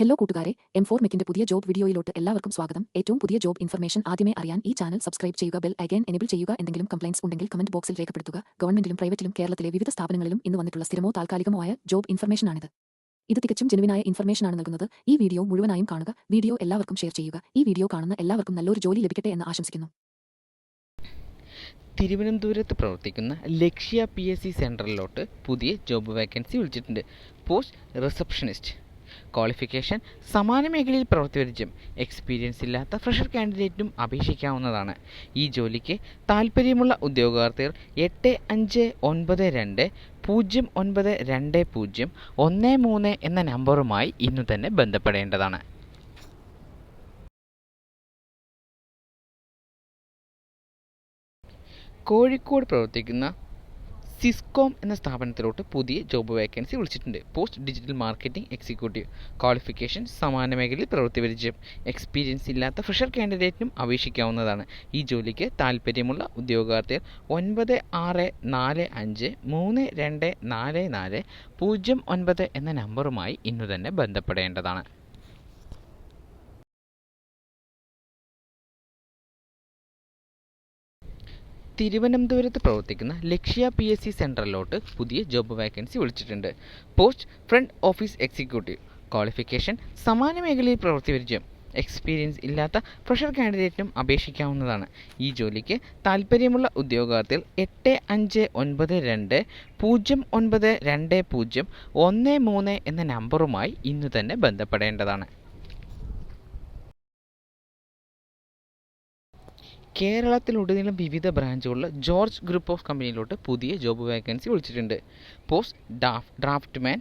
Hello കൂട്ടുകാരെ M four മെക്കിന്റെ പുതിയ job വീഡിയോയിലോട്ട് എല്ലാവർക്കും സ്വാഗതം. ഏറ്റവും പുതിയ ജോബ് ഇൻഫർമേഷൻ ആദ്യമേ അറിയാൻ ഈ ചാനൽ സബ്സ്ക്രൈബ് ചെയ്യുക ബെൽ അഗൈൻ എനേബിൾ ചെയ്യുക എന്തെങ്കിലും കംപ്ലൈൻസ് ഉണ്ടെങ്കിൽ കമന്റ് ബോക്സിൽ രേഖപ്പെടുത്തുക. ഗവൺമെന്റിലും പ്രൈവറ്റിലും കേരളത്തിലെ വിവിധ സ്ഥാപനങ്ങളിലും ഇന്ന് വന്നിട്ടുള്ള സ്ഥിരമോ താൽക്കാലികമോ ആയ ജോബ് ഇൻഫർമേഷനാണിത്. ഇത് തികച്ചും ജെനുവിനായ ഇൻഫർമേഷനാണ് നൽകുന്നത്. ഈ വീഡിയോ മുഴുവനായും കാണുക വീഡിയോ എല്ലാവർക്കും ഷെയർ ചെയ്യുക. ഈ വീഡിയോ കാണുന്ന എല്ലാവർക്കും നല്ലൊരു ജോലി ലഭിക്കട്ടെ എന്ന് ആശംസിക്കുന്നു. തിരുവനന്തപുരത്ത് പ്രവർത്തിക്കുന്ന ലക്ഷ്യ പി എസ് സി സെന്ററിലോട്ട് പുതിയ ജോബ് വേക്കൻസി വിളിച്ചിട്ടുണ്ട്. Post receptionist. ക്വാളിഫിക്കേഷൻ സമാന മേഖലയിൽ പ്രവർത്തിവരിച്ചും എക്സ്പീരിയൻസ് ഇല്ലാത്ത ഫ്രഷർ കാൻഡിഡേറ്റും അപേക്ഷിക്കാവുന്നതാണ്. ഈ ജോലിക്ക് താൽപ്പര്യമുള്ള ഉദ്യോഗാർത്ഥികൾ എട്ട് അഞ്ച് ഒൻപത് രണ്ട് പൂജ്യം ഒൻപത് രണ്ട് പൂജ്യം ഒന്ന് മൂന്ന് എന്ന നമ്പറുമായി ഇന്നു തന്നെ ബന്ധപ്പെടേണ്ടതാണ്. കോഴിക്കോട് പ്രവർത്തിക്കുന്ന സിസ്കോം എന്ന സ്ഥാപനത്തിലോട്ട് പുതിയ ജോബ് വേക്കൻസി വിളിച്ചിട്ടുണ്ട്. Post digital marketing executive. Qualification സമാന മേഖലയിൽ പ്രവൃത്തി പരിചയം. എക്സ്പീരിയൻസ് ഇല്ലാത്ത ഫ്രഷർ കാൻഡിഡേറ്റിനും അപേക്ഷിക്കാവുന്നതാണ്. ഈ ജോലിക്ക് താൽപ്പര്യമുള്ള ഉദ്യോഗാർത്ഥികൾ ഒൻപത് ആറ് നാല് അഞ്ച് മൂന്ന് രണ്ട് നാല് നാല് പൂജ്യം ഒൻപത് എന്ന നമ്പറുമായി ഇന്ന് തന്നെ ബന്ധപ്പെടേണ്ടതാണ്. തിരുവനന്തപുരത്ത് പ്രവർത്തിക്കുന്ന ലക്ഷ്യ പി എസ് സി സെന്ററിലോട്ട് പുതിയ ജോബ് വാക്കൻസി വിളിച്ചിട്ടുണ്ട്. Post front office executive. Qualification സമാന മേഖലയിൽ പ്രവൃത്തി പരിചയം. എക്സ്പീരിയൻസ് ഇല്ലാത്ത ഫ്രഷർ കാൻഡിഡേറ്റിനും അപേക്ഷിക്കാവുന്നതാണ്. ഈ ജോലിക്ക് താൽപ്പര്യമുള്ള ഉദ്യോഗാർത്ഥികൾ എട്ട് അഞ്ച് ഒൻപത് രണ്ട് പൂജ്യം ഒൻപത് രണ്ട് പൂജ്യം ഒന്ന് മൂന്ന് എന്ന നമ്പറുമായി ഇന്നു തന്നെ ബന്ധപ്പെടേണ്ടതാണ്. കേരളത്തിലുടനീളം വിവിധ ബ്രാഞ്ചുകളിൽ ജോർജ് ഗ്രൂപ്പ് ഓഫ് കമ്പനിയിലോട്ട് പുതിയ ജോബ് വേക്കൻസി വിളിച്ചിട്ടുണ്ട്. Post ഡാഫ് draftsman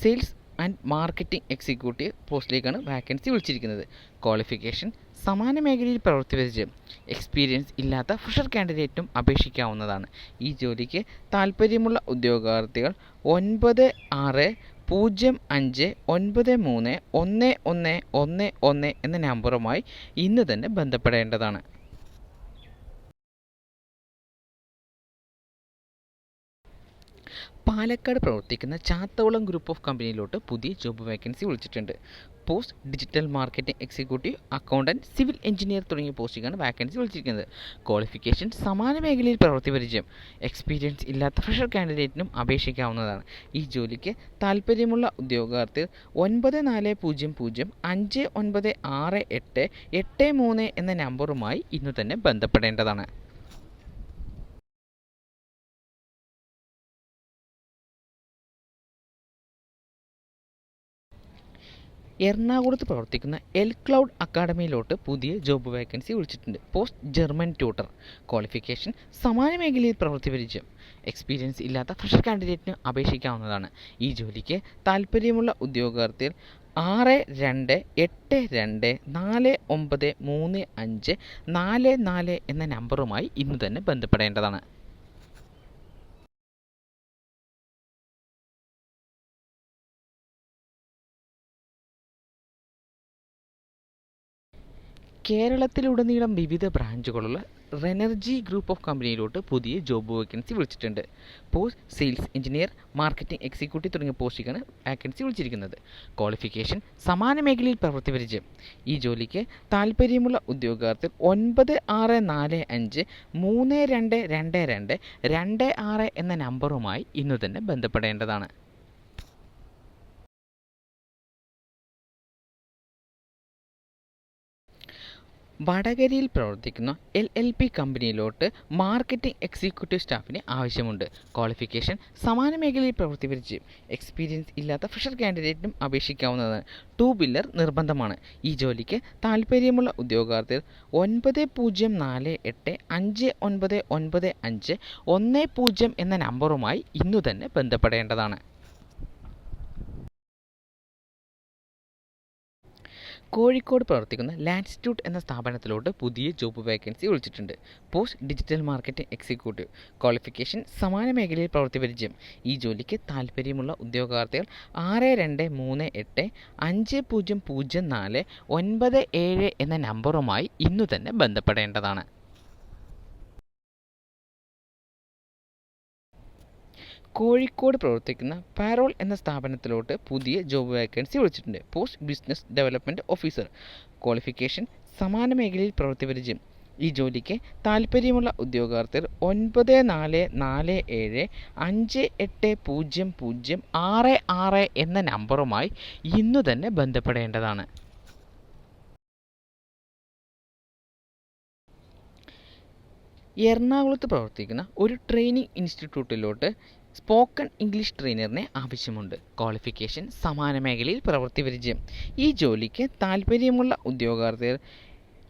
sales and marketing executive പോസ്റ്റിലേക്കാണ് vacancy വിളിച്ചിരിക്കുന്നത്. ക്വാളിഫിക്കേഷൻ സമാന മേഖലയിൽ പ്രവൃത്തി പരിചയം എക്സ്പീരിയൻസ് ഇല്ലാത്ത ഫ്രഷർ കാൻഡിഡേറ്റും അപേക്ഷിക്കാവുന്നതാണ്. ഈ ജോലിക്ക് താൽപ്പര്യമുള്ള ഉദ്യോഗാർത്ഥികൾ ഒൻപത് ആറ് പൂജ്യം അഞ്ച് ഒൻപത് മൂന്ന് ഒന്ന് ഒന്ന് ഒന്ന് ഒന്ന് എന്ന നമ്പറുമായി ഇന്ന് തന്നെ ബന്ധപ്പെടേണ്ടതാണ്. പാലക്കാട് പ്രവർത്തിക്കുന്ന ചാത്തവളം ഗ്രൂപ്പ് ഓഫ് കമ്പനിയിലോട്ട് പുതിയ ജോബ് വേക്കൻസി വിളിച്ചിട്ടുണ്ട്. Post digital marketing executive accountant civil engineer തുടങ്ങിയ പോസ്റ്റുകളാണ് വാക്കൻസി വിളിച്ചിരിക്കുന്നത്. ക്വാളിഫിക്കേഷൻ സമാന മേഖലയിൽ പ്രവൃത്തി പരിചയം. എക്സ്പീരിയൻസ് ഇല്ലാത്ത ഫ്രഷർ കാൻഡിഡേറ്റിനും അപേക്ഷിക്കാവുന്നതാണ്. ഈ ജോലിക്ക് താൽപ്പര്യമുള്ള ഉദ്യോഗാർത്ഥികൾ ഒൻപത് നാല് പൂജ്യം പൂജ്യം അഞ്ച് ഒൻപത് ആറ് എട്ട് എട്ട് മൂന്ന് എന്ന നമ്പറുമായി ഇന്ന് തന്നെ ബന്ധപ്പെടേണ്ടതാണ്. എറണാകുളത്ത് പ്രവർത്തിക്കുന്ന എൽ ക്ലൗഡ് അക്കാഡമിയിലോട്ട് പുതിയ ജോബ് വേക്കൻസി വിളിച്ചിട്ടുണ്ട്. Post German tutor. ക്വാളിഫിക്കേഷൻ സമാന മേഖലയിൽ പ്രവൃത്തി പരിചയം. എക്സ്പീരിയൻസ് ഇല്ലാത്ത ഫ്രഷർ കാൻഡിഡേറ്റിന് അപേക്ഷിക്കാവുന്നതാണ്. ഈ ജോലിക്ക് താൽപ്പര്യമുള്ള ഉദ്യോഗാർത്ഥികൾ ആറ് രണ്ട് എട്ട് രണ്ട് നാല് ഒമ്പത് മൂന്ന് അഞ്ച് നാല് നാല് എന്ന നമ്പറുമായി ഇന്ന് തന്നെ ബന്ധപ്പെടേണ്ടതാണ്. കേരളത്തിലുടനീളം വിവിധ ബ്രാഞ്ചുകളുള്ള റെനർജി ഗ്രൂപ്പ് ഓഫ് കമ്പനിയിലോട്ട് പുതിയ ജോബ് വേക്കൻസി വിളിച്ചിട്ടുണ്ട്. Post sales engineer marketing executive തുടങ്ങിയ പോസ്റ്റിലേക്കാണ് വേക്കൻസി വിളിച്ചിരിക്കുന്നത്. ക്വാളിഫിക്കേഷൻ സമാന മേഖലയിൽ പ്രവൃത്തി പരിചയം. ഈ ജോലിക്ക് താല്പര്യമുള്ള ഉദ്യോഗാർത്ഥി ഒൻപത് ആറ് നാല് അഞ്ച് മൂന്ന് രണ്ട് രണ്ട് രണ്ട് രണ്ട് ആറ് എന്ന നമ്പറുമായി ഇന്ന് തന്നെ ബന്ധപ്പെടേണ്ടതാണ്. വടകരയിൽ പ്രവർത്തിക്കുന്ന എൽ എൽ പി കമ്പനിയിലോട്ട് മാർക്കറ്റിംഗ് എക്സിക്യൂട്ടീവ് സ്റ്റാഫിന് ആവശ്യമുണ്ട്. ക്വാളിഫിക്കേഷൻ സമാന മേഖലയിൽ പ്രവർത്തിപ്പിച്ച് എക്സ്പീരിയൻസ് ഇല്ലാത്ത ഫ്രഷർ കാൻഡിഡേറ്റിനും അപേക്ഷിക്കാവുന്നതാണ്. ടു ബില്ലർ നിർബന്ധമാണ്. ഈ ജോലിക്ക് താൽപ്പര്യമുള്ള ഉദ്യോഗാർത്ഥികൾ ഒൻപത് പൂജ്യം നാല് എട്ട് അഞ്ച് ഒൻപത് ഒൻപത് അഞ്ച് ഒന്ന് പൂജ്യം എന്ന നമ്പറുമായി ഇന്നു തന്നെ ബന്ധപ്പെടേണ്ടതാണ്. കോഴിക്കോട് പ്രവർത്തിക്കുന്ന ലാൻസ്റ്റിറ്റ്യൂട്ട് എന്ന സ്ഥാപനത്തിലോട്ട് പുതിയ ജോബ് വേക്കൻസി വിളിച്ചിട്ടുണ്ട്. Post digital marketing executive. Qualification സമാന മേഖലയിൽ പ്രവൃത്തി പരിചയം. ഈ ജോലിക്ക് താല്പര്യമുള്ള ഉദ്യോഗാർത്ഥികൾ ആറ് രണ്ട് മൂന്ന് എട്ട് അഞ്ച് പൂജ്യം പൂജ്യം നാല് ഒൻപത് ഏഴ് എന്ന നമ്പറുമായി ഇന്നു തന്നെ ബന്ധപ്പെടേണ്ടതാണ്. കോഴിക്കോട് പ്രവർത്തിക്കുന്ന പാരോൾ എന്ന സ്ഥാപനത്തിലോട്ട് പുതിയ ജോബ് വേക്കൻസി വിളിച്ചിട്ടുണ്ട്. Post business development officer qualification സമാന മേഖലയിൽ പ്രവർത്തിപരിചയം ഈ ജോലിക്ക് താല്പര്യമുള്ള ഉദ്യോഗാർത്ഥർ ഒൻപത് നാല് നാല് ഏഴ് അഞ്ച് എട്ട് പൂജ്യം പൂജ്യം ആറ് ആറ് എന്ന നമ്പറുമായി ഇന്നു തന്നെ ബന്ധപ്പെടേണ്ടതാണ്. എറണാകുളത്ത് പ്രവർത്തിക്കുന്ന ഒരു ട്രെയിനിങ് ഇൻസ്റ്റിറ്റ്യൂട്ടിലോട്ട് സ്പോക്കൺ ഇംഗ്ലീഷ് ട്രെയിനറിനെ ആവശ്യമുണ്ട്. ക്വാളിഫിക്കേഷൻ സമാന മേഖലയിൽ പ്രവൃത്തി പരിചയം. ഈ ജോലിക്ക് താല്പര്യമുള്ള ഉദ്യോഗാർത്ഥികൾ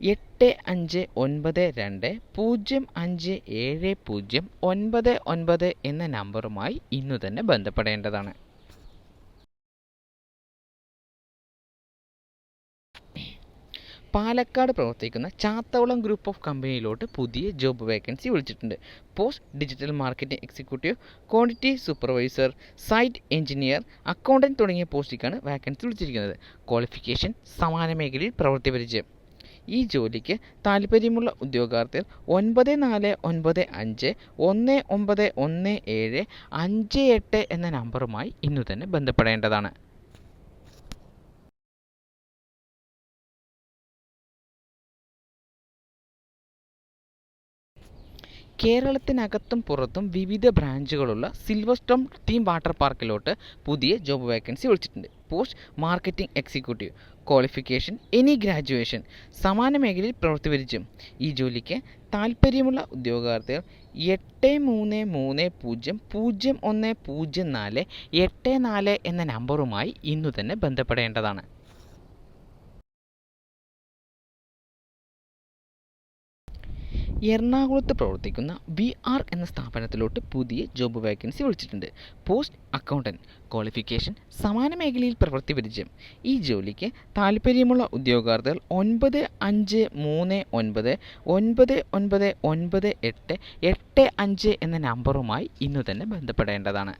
എട്ട് അഞ്ച് ഒൻപത് രണ്ട് പൂജ്യം അഞ്ച് ഏഴ് പൂജ്യം ഒൻപത് ഒൻപത് എന്ന നമ്പറുമായി ഇന്നു തന്നെ ബന്ധപ്പെടേണ്ടതാണ്. പാലക്കാട് പ്രവർത്തിക്കുന്ന ചാത്തവളം ഗ്രൂപ്പ് ഓഫ് കമ്പനിയിലോട്ട് പുതിയ ജോബ് വേക്കൻസി വിളിച്ചിട്ടുണ്ട്. Post digital marketing executive quantity supervisor site engineer accountant തുടങ്ങിയ പോസ്റ്റിലേക്കാണ് വേക്കൻസി വിളിച്ചിരിക്കുന്നത്. ക്വാളിഫിക്കേഷൻ സമാന മേഖലയിൽ പ്രവൃത്തി പരിചയം. ഈ ജോലിക്ക് താല്പര്യമുള്ള ഉദ്യോഗാർത്ഥികൾ ഒൻപത് നാല് ഒൻപത് അഞ്ച് ഒന്ന് ഒമ്പത് ഒന്ന് ഏഴ് അഞ്ച് എട്ട് എന്ന നമ്പറുമായി ഇന്നു തന്നെ ബന്ധപ്പെടേണ്ടതാണ്. കേരളത്തിനകത്തും പുറത്തും വിവിധ ബ്രാഞ്ചുകളുള്ള സിൽവർ സ്റ്റോം തീം വാട്ടർ പാർക്കിലോട്ട് പുതിയ ജോബ് വേക്കൻസി വിളിച്ചിട്ടുണ്ട്. Post marketing executive qualification any graduation സമാന മേഖലയിൽ പ്രവൃത്തി ഈ ജോലിക്ക് താല്പര്യമുള്ള ഉദ്യോഗാർത്ഥികൾ എട്ട് മൂന്ന് മൂന്ന് പൂജ്യം പൂജ്യം ഒന്ന് പൂജ്യം നാല് എട്ട് നാല് എന്ന നമ്പറുമായി ഇന്നു തന്നെ ബന്ധപ്പെടേണ്ടതാണ്. എറണാകുളത്ത് പ്രവർത്തിക്കുന്ന വി ആർ എന്ന സ്ഥാപനത്തിലോട്ട് പുതിയ ജോബ് വേക്കൻസി വിളിച്ചിട്ടുണ്ട്. പോസ്റ്റ് അക്കൗണ്ടന്റ് ക്വാളിഫിക്കേഷൻ സമാന മേഖലയിൽ പ്രവൃത്തി പരിചയം. ഈ ജോലിക്ക് താല്പര്യമുള്ള ഉദ്യോഗാർത്ഥികൾ ഒൻപത് അഞ്ച് മൂന്ന് ഒൻപത് ഒൻപത് ഒൻപത് ഒൻപത് എട്ട് എട്ട് അഞ്ച് എന്ന നമ്പറുമായി ഇന്നു തന്നെ ബന്ധപ്പെടേണ്ടതാണ്.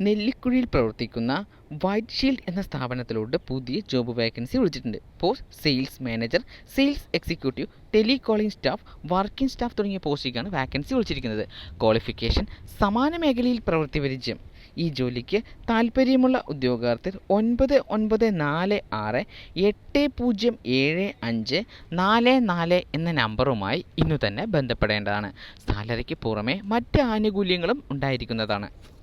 നെല്ലിക്കുഴിയിൽ പ്രവർത്തിക്കുന്ന വൈറ്റ് ഷീൽഡ് എന്ന സ്ഥാപനത്തിലോട്ട് പുതിയ ജോബ് വേക്കൻസി വിളിച്ചിട്ടുണ്ട്. Post sales manager sales executive telecalling staff working staff തുടങ്ങിയ പോസ്റ്റിലേക്കാണ് വാക്കൻസി വിളിച്ചിരിക്കുന്നത്. ക്വാളിഫിക്കേഷൻ സമാന മേഖലയിൽ പ്രവൃത്തി പരിചയം. ഈ ജോലിക്ക് താല്പര്യമുള്ള ഉദ്യോഗാർത്ഥികൾ ഒൻപത് ഒൻപത് നാല് ആറ് എട്ട് പൂജ്യം ഏഴ് അഞ്ച് നാല് നാല് എന്ന നമ്പറുമായി ഇന്നു തന്നെ ബന്ധപ്പെടേണ്ടതാണ്. സാലറിക്ക് പുറമെ മറ്റ് ആനുകൂല്യങ്ങളും ഉണ്ടായിരിക്കുന്നതാണ്.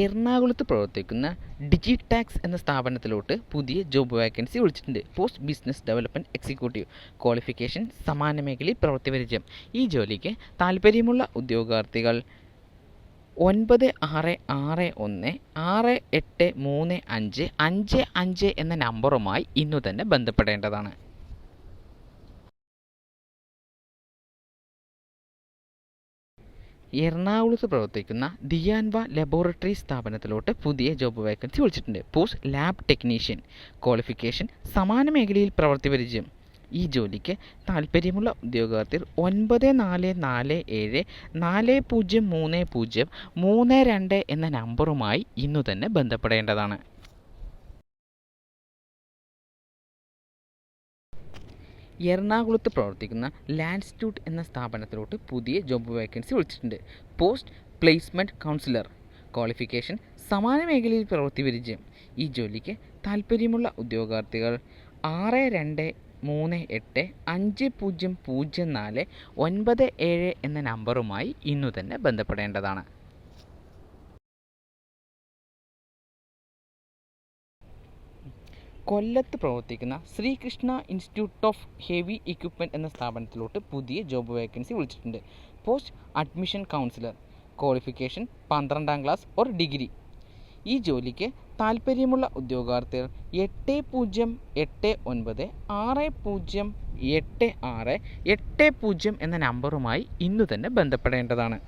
എറണാകുളത്ത് പ്രവർത്തിക്കുന്ന ഡിജിടാക്സ് എന്ന സ്ഥാപനത്തിലോട്ട് പുതിയ ജോബ് വേക്കൻസി വിളിച്ചിട്ടുണ്ട്. Post business development executive qualification സമാന മേഖലയിൽ പ്രവൃത്തി പരിചയം. ഈ ജോലിക്ക് താല്പര്യമുള്ള ഉദ്യോഗാർത്ഥികൾ ഒൻപത് ആറ് ആറ് ഒന്ന് ആറ് എട്ട് മൂന്ന് അഞ്ച് അഞ്ച് അഞ്ച് എന്ന നമ്പറുമായി ഇന്നു തന്നെ ബന്ധപ്പെടേണ്ടതാണ്. എറണാകുളത്ത് പ്രവർത്തിക്കുന്ന ദിയാൻവ ലബോറട്ടറി സ്ഥാപനത്തിലോട്ട് പുതിയ ജോബ് വേക്കൻസി വിളിച്ചിട്ടുണ്ട്. പോസ്റ്റ് ലാബ് ടെക്നീഷ്യൻ ക്വാളിഫിക്കേഷൻ സമാന മേഖലയിൽ പ്രവൃത്തി പരിചയം. ഈ ജോലിക്ക് താല്പര്യമുള്ള ഉദ്യോഗാർത്ഥികൾ ഒൻപത് നാല് നാല് ഏഴ് നാല് പൂജ്യം മൂന്ന് പൂജ്യം മൂന്ന് രണ്ട് എന്ന നമ്പറുമായി ഇന്നു തന്നെ ബന്ധപ്പെടേണ്ടതാണ്. എറണാകുളത്ത് പ്രവർത്തിക്കുന്ന ലാൻഡ്സ്റ്റ്യൂട്ട് എന്ന സ്ഥാപനത്തിലോട്ട് പുതിയ ജോബ് വേക്കൻസി വിളിച്ചിട്ടുണ്ട്. Post placement counsellor. ക്വാളിഫിക്കേഷൻ സമാന മേഖലയിൽ പ്രവൃത്തി പരിചയം ഈ ജോലിക്ക് താല്പര്യമുള്ള ഉദ്യോഗാർത്ഥികൾ ആറ് രണ്ട് മൂന്ന് എട്ട് അഞ്ച് പൂജ്യം പൂജ്യം നാല് ഒൻപത് ഏഴ് എന്ന നമ്പറുമായി ഇന്നു തന്നെ ബന്ധപ്പെടേണ്ടതാണ്. കൊല്ലത്ത് പ്രവർത്തിക്കുന്ന Srikrishna institute of heavy equipment എന്ന സ്ഥാപനത്തിലോട്ട് പുതിയ ജോബ് വേക്കൻസി വിളിച്ചിട്ടുണ്ട്. പോസ്റ്റ് അഡ്മിഷൻ കൗൺസിലർ ക്വാളിഫിക്കേഷൻ പന്ത്രണ്ടാം ക്ലാസ് ഓർ ഡിഗ്രി ഈ ജോലിക്ക് താല്പര്യമുള്ള ഉദ്യോഗാർത്ഥികൾ എട്ട് പൂജ്യം എട്ട് ഒൻപത് ആറ് പൂജ്യം എട്ട് ആറ് എട്ട് പൂജ്യം എന്ന നമ്പറുമായി ഇന്നു തന്നെ ബന്ധപ്പെടേണ്ടതാണ്.